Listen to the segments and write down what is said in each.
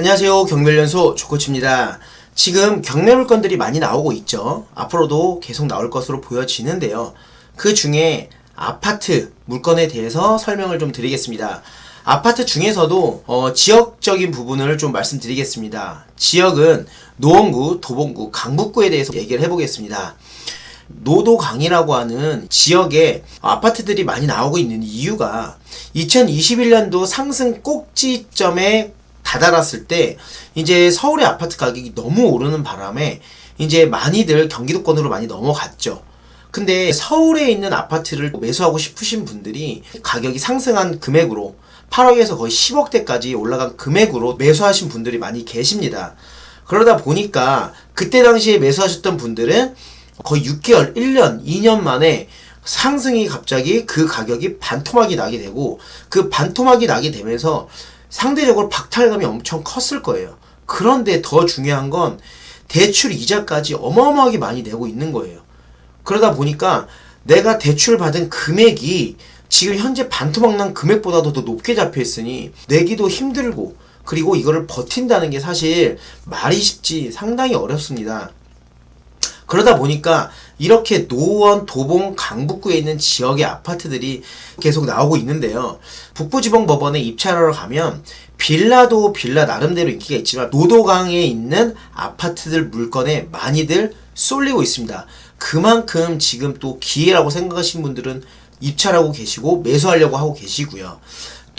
안녕하세요. 경멸연소 조코치입니다. 지금 경매 물건들이 많이 나오고 있죠. 앞으로도 계속 나올 것으로 보여지는데요. 그 중에 아파트 물건에 대해서 설명을 좀 드리겠습니다. 아파트 중에서도 어, 지역적인 부분을 좀 말씀드리겠습니다. 지역은 노원구, 도봉구, 강북구에 대해서 얘기를 해보겠습니다. 노도강이라고 하는 지역에 아파트들이 많이 나오고 있는 이유가 2021년도 상승 꼭지점에 다다랐을 때 이제 서울의 아파트 가격이 너무 오르는 바람에 이제 많이들 경기도권으로 많이 넘어갔죠. 근데 서울에 있는 아파트를 매수하고 싶으신 분들이 가격이 상승한 금액으로 8억에서 거의 10억대까지 올라간 금액으로 매수하신 분들이 많이 계십니다. 그러다 보니까 그때 당시에 매수하셨던 분들은 거의 6개월, 1년, 2년 만에 상승이 갑자기 그 가격이 반토막이 나게 되고 그 반토막이 나게 되면서 상대적으로 박탈감이 엄청 컸을 거예요. 그런데 더 중요한 건 대출 이자까지 어마어마하게 많이 내고 있는 거예요. 그러다 보니까 내가 대출 받은 금액이 지금 현재 반토막 난 금액보다도 더 높게 잡혀 있으니 내기도 힘들고 그리고 이거를 버틴다는 게 사실 말이 쉽지 상당히 어렵습니다. 그러다 보니까 이렇게 노원, 도봉, 강북구에 있는 지역의 아파트들이 계속 나오고 있는데요. 북부지방법원에 입찰하러 가면 빌라도 빌라 나름대로 인기가 있지만 노도강에 있는 아파트들 물건에 많이들 쏠리고 있습니다. 그만큼 지금 또 기회라고 생각하신 분들은 입찰하고 계시고 매수하려고 하고 계시고요.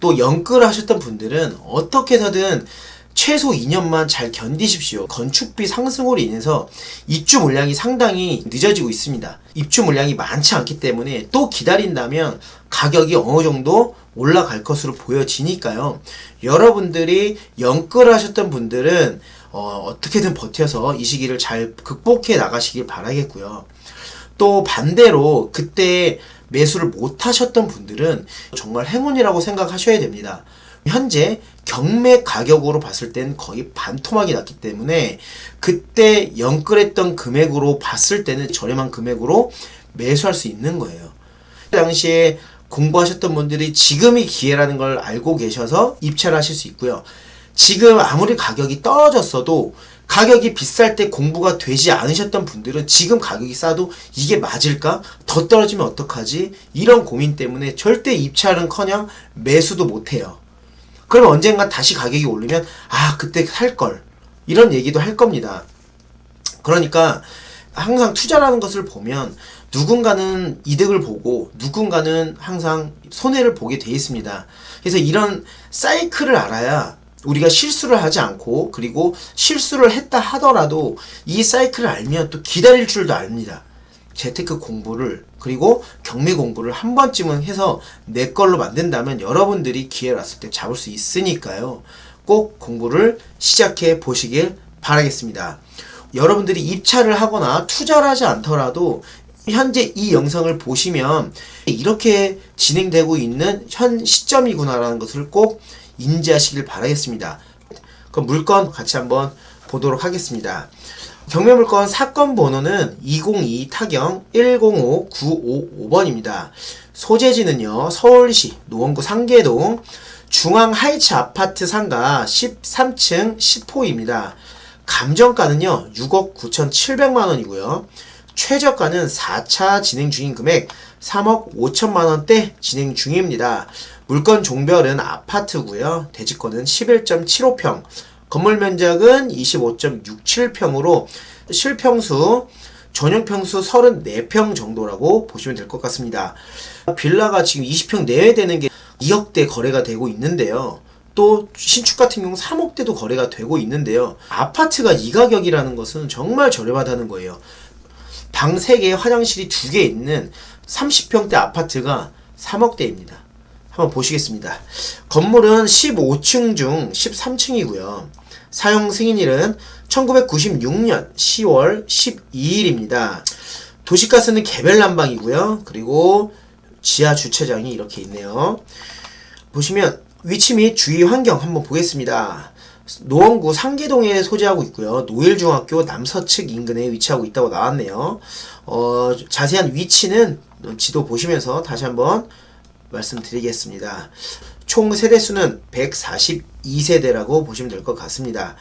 또 연끌 하셨던 분들은 어떻게 해서든 최소 2년만 잘 견디십시오. 건축비 상승으로 인해서 입주 물량이 상당히 늦어지고 있습니다. 입주 물량이 많지 않기 때문에 또 기다린다면 가격이 어느 정도 올라갈 것으로 보여지니까요. 여러분들이 연끌 하셨던 분들은 어, 어떻게든 버텨서 이 시기를 잘 극복해 나가시길 바라겠고요. 또 반대로 그때 매수를 못 하셨던 분들은 정말 행운이라고 생각하셔야 됩니다. 현재 경매 가격으로 봤을 땐 거의 반토막이 났기 때문에 그때 연끌했던 금액으로 봤을 때는 저렴한 금액으로 매수할 수 있는 거예요. 그 당시에 공부하셨던 분들이 지금이 기회라는 걸 알고 계셔서 입찰을 하실 수 있고요. 지금 아무리 가격이 떨어졌어도 가격이 비쌀 때 공부가 되지 않으셨던 분들은 지금 가격이 싸도 이게 맞을까? 더 떨어지면 어떡하지? 이런 고민 때문에 절대 입찰은 커녕 매수도 못해요. 그러면 언젠가 다시 가격이 오르면 아 그때 살 걸 이런 얘기도 할 겁니다. 그러니까 항상 투자라는 것을 보면 누군가는 이득을 보고 누군가는 항상 손해를 보게 돼 있습니다. 그래서 이런 사이클을 알아야 우리가 실수를 하지 않고 그리고 실수를 했다 하더라도 이 사이클을 알면 또 기다릴 줄도 압니다. 재테크 공부를 그리고 경매 공부를 한 번쯤은 해서 내 걸로 만든다면 여러분들이 기회가 왔을 때 잡을 수 있으니까요. 꼭 공부를 시작해 보시길 바라겠습니다. 여러분들이 입찰을 하거나 투자를 하지 않더라도 현재 이 영상을 보시면 이렇게 진행되고 있는 현 시점이구나라는 것을 꼭 인지하시길 바라겠습니다. 그럼 물건 같이 한번 보도록 하겠습니다. 경매물건 사건 번호는 202 타경 105955번입니다. 소재지는요, 서울시 노원구 상계동 중앙 하이츠 아파트 상가 13층 10호입니다. 감정가는요, 6억 9,700만 원이고요. 최저가는 4차 진행 중인 금액 3억 5천만 원대 진행 중입니다. 물건 종별은 아파트고요. 대지권은 11.75평, 건물 면적은 25.67평으로 실평수 전용평수 34평 정도라고 보시면 될 것 같습니다. 빌라가 지금 20평 내외 되는 게 2억대 거래가 되고 있는데요. 또 신축 같은 경우 3억대도 거래가 되고 있는데요. 아파트가 이 가격이라는 것은 정말 저렴하다는 거예요. 방 3개, 화장실이 2개 있는 30평대 아파트가 3억대입니다. 한번 보시겠습니다. 건물은 15층 중 13층이고요. 사용 승인일은 1996년 10월 12일입니다. 도시가스는 개별 난방이고요. 그리고 지하 주차장이 이렇게 있네요. 보시면 위치 및 주위 환경 한번 보겠습니다. 노원구 상계동에 소재하고 있고요. 노일중학교 남서측 인근에 위치하고 있다고 나왔네요. 어, 자세한 위치는 지도 보시면서 다시 한번 말씀드리겠습니다. 총 세대수는 142세대라고 보시면 될 것 같습니다.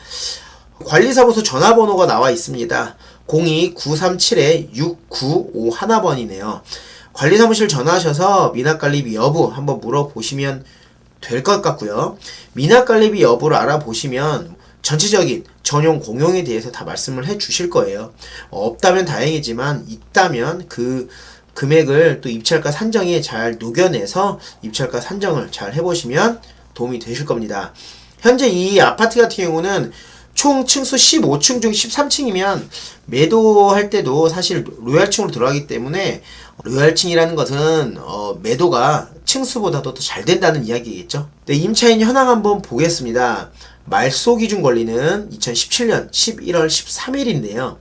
관리사무소 전화번호가 나와 있습니다. 02-937-6951번이네요. 관리사무실 전화하셔서 미납관리비 여부 한번 물어보시면 될 것 같고요. 미납관리비 여부를 알아보시면 전체적인 전용 공용에 대해서 다 말씀을 해 주실 거예요. 어, 없다면 다행이지만 있다면 그 금액을 또 입찰가 산정에 잘 녹여내서 입찰가 산정을 잘 해보시면 도움이 되실 겁니다. 현재 이 아파트 같은 경우는 총 층수 15층 중 13층이면 매도할 때도 사실 로얄층으로 들어가기 때문에 로얄층이라는 것은 어, 매도가 층수보다도 더 잘 된다는 이야기겠죠. 네, 임차인 현황 한번 보겠습니다. 말소 기준 권리는 2017년 11월 13일인데요.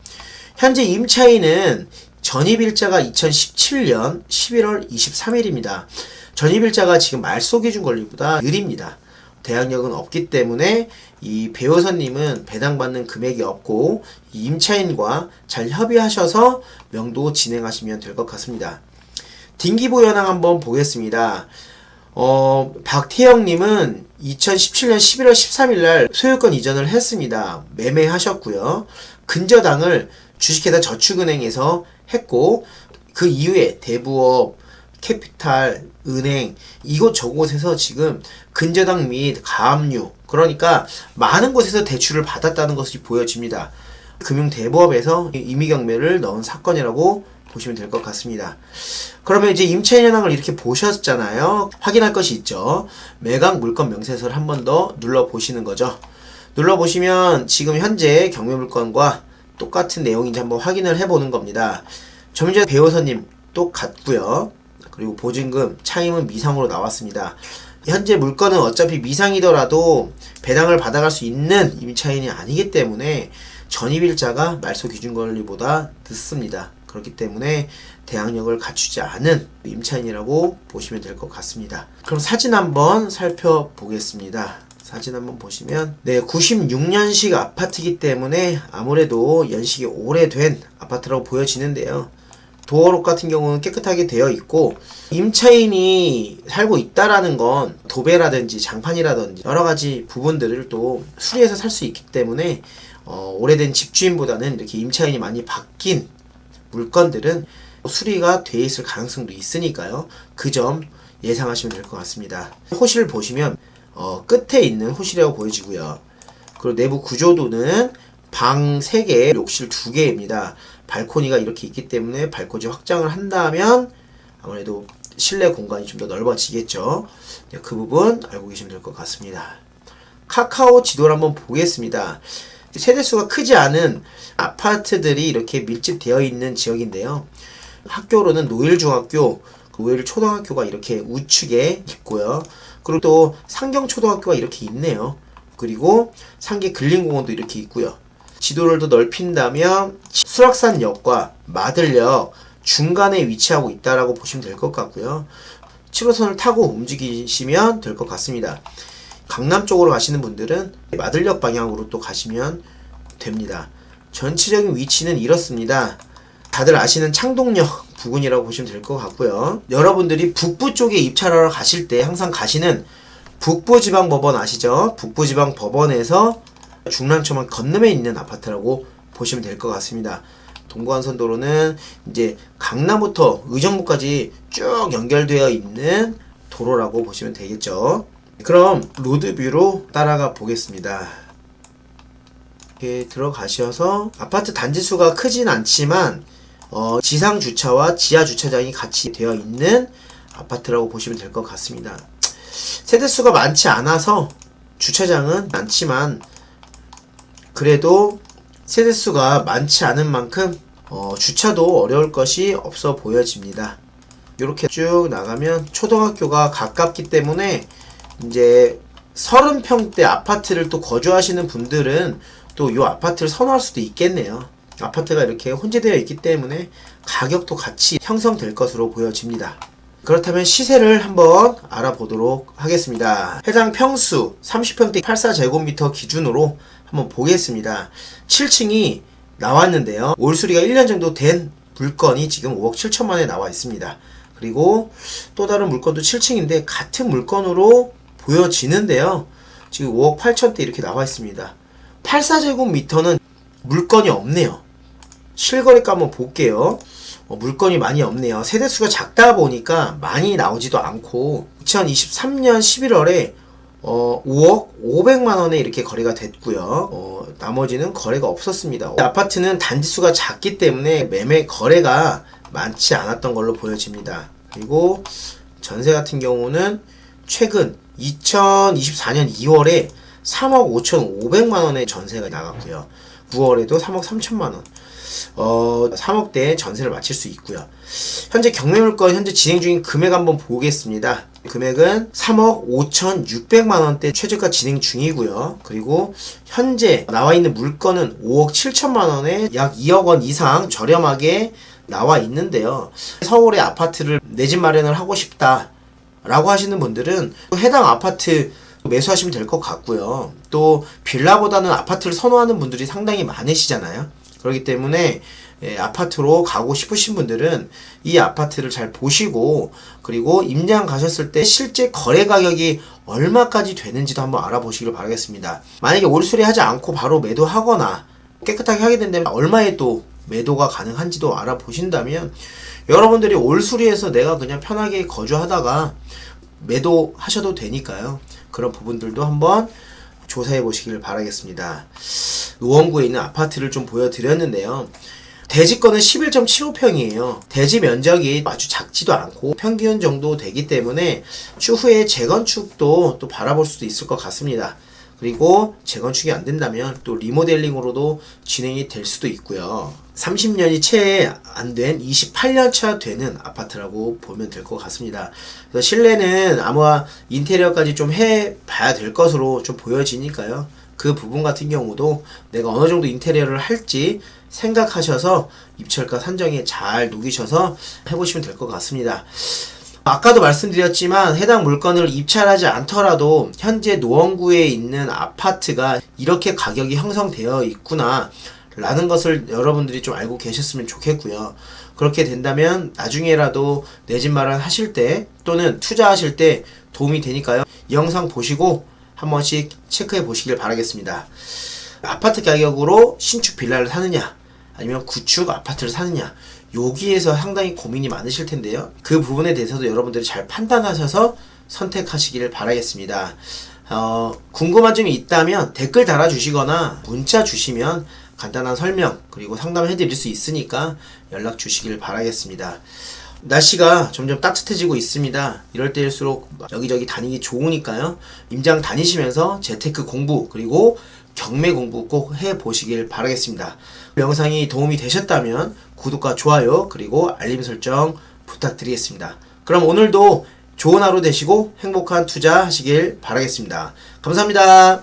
현재 임차인은 전입일자가 2017년 11월 23일입니다. 전입일자가 지금 말소 기준 권리보다 느립니다. 대항력은 없기 때문에 이 배우선님은 배당받는 금액이 없고 이 임차인과 잘 협의하셔서 명도 진행하시면 될 것 같습니다. 등기부 현황 한번 보겠습니다. 어, 박태영님은 2017년 11월 13일 날 소유권 이전을 했습니다. 매매하셨고요. 근저당을 주식회사 저축은행에서 했고 그 이후에 대부업, 캐피탈, 은행 이곳 저곳에서 지금 근저당 및 가압류 그러니까 많은 곳에서 대출을 받았다는 것이 보여집니다. 금융대부업에서 임의경매를 넣은 사건이라고 보시면 될 것 같습니다. 그러면 이제 임차인 현황을 이렇게 보셨잖아요. 확인할 것이 있죠. 매각 물건 명세서를 한 번 더 눌러 보시는 거죠. 눌러 보시면 지금 현재 경매 물건과 똑같은 내용인지 한번 확인을 해 보는 겁니다. 점유자 배우서님 똑같고요. 그리고 보증금 차임은 미상으로 나왔습니다. 현재 물건은 어차피 미상이더라도 배당을 받아갈 수 있는 임차인이 아니기 때문에 전입일자가 말소 기준 권리보다 늦습니다. 그렇기 때문에 대항력을 갖추지 않은 임차인이라고 보시면 될 것 같습니다. 그럼 사진 한번 살펴보겠습니다. 사진 한번 보시면 네 96년식 아파트이기 때문에 아무래도 연식이 오래된 아파트라고 보여지는데요. 도어록 같은 경우는 깨끗하게 되어 있고 임차인이 살고 있다라는 건 도배라든지 장판이라든지 여러 가지 부분들을 또 수리해서 살 수 있기 때문에 어, 오래된 집주인보다는 이렇게 임차인이 많이 바뀐 물건들은 수리가 돼 있을 가능성도 있으니까요. 그 점 예상하시면 될 것 같습니다. 호실을 보시면 어, 끝에 있는 호실이라고 보여지고요. 그리고 내부 구조도는 방 3개, 욕실 2개입니다. 발코니가 이렇게 있기 때문에 발코니 확장을 한다면 아무래도 실내 공간이 좀 더 넓어지겠죠. 네, 그 부분 알고 계시면 될 것 같습니다. 카카오 지도를 한번 보겠습니다. 세대수가 크지 않은 아파트들이 이렇게 밀집되어 있는 지역인데요. 학교로는 노일중학교, 노일초등학교가 이렇게 우측에 있고요. 그리고 또 상경초등학교가 이렇게 있네요. 그리고 상계 근린공원도 이렇게 있고요. 지도를 더 넓힌다면 수락산역과 마들역 중간에 위치하고 있다라고 보시면 될 것 같고요. 7호선을 타고 움직이시면 될 것 같습니다. 강남 쪽으로 가시는 분들은 마들역 방향으로 또 가시면 됩니다. 전체적인 위치는 이렇습니다. 다들 아시는 창동역 부근이라고 보시면 될 것 같고요. 여러분들이 북부 쪽에 입찰하러 가실 때 항상 가시는 북부지방법원 아시죠? 북부지방법원에서 중랑천만 건너에 있는 아파트라고 보시면 될 것 같습니다. 동부간선도로는 이제 강남부터 의정부까지 쭉 연결되어 있는 도로라고 보시면 되겠죠. 그럼 로드뷰로 따라가 보겠습니다. 이렇게 들어가셔서 아파트 단지 수가 크진 않지만 어, 지상 주차와 지하 주차장이 같이 되어 있는 아파트라고 보시면 될 것 같습니다. 세대 수가 많지 않아서 주차장은 많지만 그래도 세대 수가 많지 않은 만큼 어, 주차도 어려울 것이 없어 보여집니다. 이렇게 쭉 나가면 초등학교가 가깝기 때문에 이제 30평대 아파트를 또 거주하시는 분들은 또 이 아파트를 선호할 수도 있겠네요. 아파트가 이렇게 혼재되어 있기 때문에 가격도 같이 형성될 것으로 보여집니다. 그렇다면 시세를 한번 알아보도록 하겠습니다. 해당 평수 30평대 84제곱미터 기준으로 한번 보겠습니다. 7층이 나왔는데요. 올수리가 1년 정도 된 물건이 지금 5억 7천만에 나와 있습니다. 그리고 또 다른 물건도 7층인데 같은 물건으로 보여지는데요. 지금 5억 8천대 이렇게 나와 있습니다. 84제곱미터는 물건이 없네요. 실거래가 한번 볼게요. 어, 물건이 많이 없네요. 세대수가 작다 보니까 많이 나오지도 않고 2023년 11월에 어, 5억 500만 원에 이렇게 거래가 됐고요. 어, 나머지는 거래가 없었습니다. 아파트는 단지수가 작기 때문에 매매 거래가 많지 않았던 걸로 보여집니다. 그리고 전세 같은 경우는 최근 2024년 2월에 3억 5,500만 원의 전세가 나갔고요. 9월에도 3억 3천만 원. 어, 3억대 전세를 마칠 수 있고요. 현재 경매물건 현재 진행 중인 금액 한번 보겠습니다. 금액은 3억 5,600만 원대 최저가 진행 중이고요. 그리고 현재 나와 있는 물건은 5억 7천만 원에 약 2억 원 이상 저렴하게 나와 있는데요. 서울에 아파트를 내 집 마련을 하고 싶다. 라고 하시는 분들은 해당 아파트 매수하시면 될 것 같고요. 또 빌라보다는 아파트를 선호하는 분들이 상당히 많으시잖아요. 그렇기 때문에 예, 아파트로 가고 싶으신 분들은 이 아파트를 잘 보시고 그리고 임장 가셨을 때 실제 거래 가격이 얼마까지 되는지도 한번 알아보시길 바라겠습니다. 만약에 올수리 하지 않고 바로 매도하거나 깨끗하게 하게 된다면 얼마에 또 매도가 가능한지도 알아보신다면 여러분들이 올수리에서 내가 그냥 편하게 거주하다가 매도하셔도 되니까요. 그런 부분들도 한번 조사해 보시길 바라겠습니다. 노원구에 있는 아파트를 좀 보여드렸는데요. 대지권은 11.75평이에요. 대지 면적이 아주 작지도 않고 평균 정도 되기 때문에 추후에 재건축도 또 바라볼 수도 있을 것 같습니다. 그리고 재건축이 안 된다면 또 리모델링으로도 진행이 될 수도 있고요. 30년이 채 안 된 28년 차 되는 아파트라고 보면 될 것 같습니다. 그래서 실내는 아마 인테리어까지 좀 해봐야 될 것으로 좀 보여지니까요. 그 부분 같은 경우도 내가 어느 정도 인테리어를 할지 생각하셔서 입철가 산정에 잘 녹이셔서 해보시면 될 것 같습니다. 아까도 말씀드렸지만 해당 물건을 입찰하지 않더라도 현재 노원구에 있는 아파트가 이렇게 가격이 형성되어 있구나 라는 것을 여러분들이 좀 알고 계셨으면 좋겠고요. 그렇게 된다면 나중에라도 내 집 마련 하실 때 또는 투자하실 때 도움이 되니까요. 이 영상 보시고 한 번씩 체크해 보시길 바라겠습니다. 아파트 가격으로 신축 빌라를 사느냐 아니면 구축 아파트를 사느냐 여기에서 상당히 고민이 많으실 텐데요. 그 부분에 대해서도 여러분들이 잘 판단하셔서 선택하시기를 바라겠습니다. 어, 궁금한 점이 있다면 댓글 달아주시거나 문자 주시면 간단한 설명 그리고 상담해 드릴 수 있으니까 연락 주시길 바라겠습니다. 날씨가 점점 따뜻해지고 있습니다. 이럴 때일수록 여기저기 다니기 좋으니까요. 임장 다니시면서 재테크 공부 그리고 경매 공부 꼭 해 보시길 바라겠습니다. 영상이 도움이 되셨다면 구독과 좋아요 그리고 알림 설정 부탁드리겠습니다. 그럼 오늘도 좋은 하루 되시고 행복한 투자 하시길 바라겠습니다. 감사합니다.